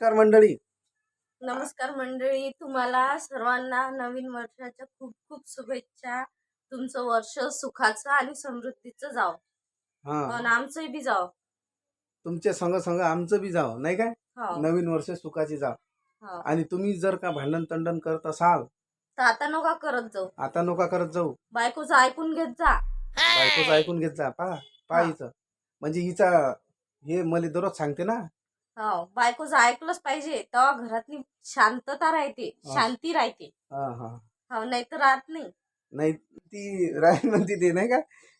नमस्कार मंडळी. नमस्कार मंडळी. तुम्हाला सर्वांना नवीन वर्षाच्या खूप खूप शुभेच्छा. तुमचं वर्ष सुखाचं आणि समृद्धीचं जाव. हा. पण आमचंही बी जाव. तुमच्या संग संग आमचं बी जाव नाही काय? हो. नवीन वर्ष सुखाची जाव. हो. आणि तुम्ही जर का भांडण तंडण करत असाल तर आता नका करत जाऊ. आता नका करत जाऊ. बायकोचं ऐकून घेत जा. बायकोचं ऐकून घेत जा. पहा पहा हिचं. म्हणजे हिचा हे मला दररोज सांगते ना हो बायकोचं ऐकलंच पाहिजे. तेव्हा घरातली शांतता राहते हा. शांती राहते. हा हा. हो नाही तर राहत नाही. नाही ती राहील म्हणते ते नाही का?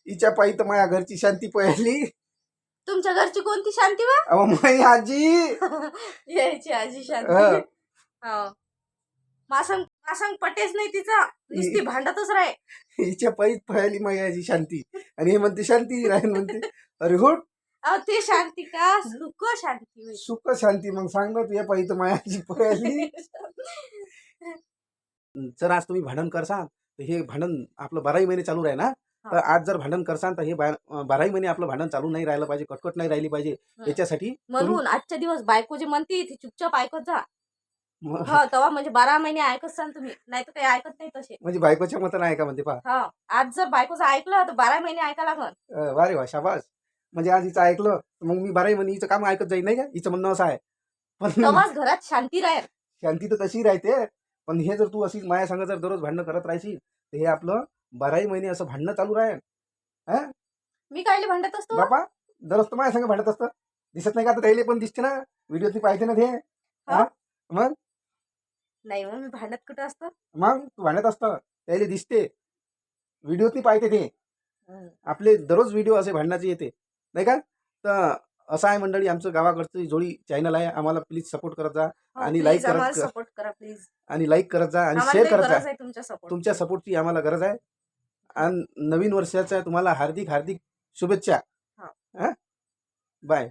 हिच्या पायी तर माझ्या घरची शांती पळाली तुमच्या घरची कोणती शांती अहो माई आजी. यायची आजी हा. शांती. हो. मासंग मासंग पटेच नाही तिचा. नुसती भांडतच राहे हिच्या पायीच पळाली माझी आजी शांती. आणि हे म्हणते शांती राहील म्हणते. अरे हो अहो ते शांती का? सुख शांती होय. सुख शांती मग सांग ना तुझ्या माझी आजी पळाली. जर आज तुम्ही भांडण करसाल तर हे भांडण आपलं बाराही महिने चालू राहील ना तर आज जर भांडण करसाल तर हे बा- बाराही महिने आपलं भांडण चालू नाही राहिलं पाहिजे कटकट नाही राहिली पाहिजे. याच्यासाठी म्हणून आजच्या दिवस बायको जे म्हणते ती चुपचाप ऐकत जा. म- हो तेव्हा म्हणजे बारा महिने ऐकत असाल तुम्ही. नाही तर काही ऐकत नाही तसे. म्हणजे बायकोच्या मतानं आहे का म्हणते पहा. हा आज जर बायकोचं ऐकलं तर बारा महिने ऐका लागल. अं, वा रे वा शाबास. म्हणजे आज हिचं ऐकलं तर मग मी बाराही महिने हिचं काम ऐकत जाईल नाही का? हिचं म्हणणं असं आहे. पण तेव्हाच घरात शांती राहील. शांती तर तशी राहते. पण हे जर तू अशी माझ्या संग जर दररोज भांडणं करत राहशील तर हे आपलं बाराही महिने असं भांडणं चालू राहील. मी कायले भांडत असतो? बापा दररोज तर माझ्या संग भांडत असतं. दिसत नाही का? आता त्याला पण दिसते ना. व्हिडिओ पाहिजे ना ते. हा? मग? नाही मग मी भांडत कुठं असतो? मग? तू भांडत असतं. त्याला दिसते. व्हिडिओ पाहिजे ते. आपले दररोज व्हिडिओ असे भांडणाचे येते. नाही का? तर असं आहे मंडळी आमचं गावाकडची जोडी चॅनल आहे. आम्हाला प्लीज सपोर्ट करत जा आणि like करत जा. सपोर्ट करा प्लीज आणि लाईक करत जा आणि शेअर करत जा. आहे तुमच्या सपोर्ट तुमच्या सपोर्टची आम्हाला गरज आहे. आणि नवीन वर्षाच्या तुम्हाला हार्दिक हार्दिक शुभेच्छा. हा. हा? बाय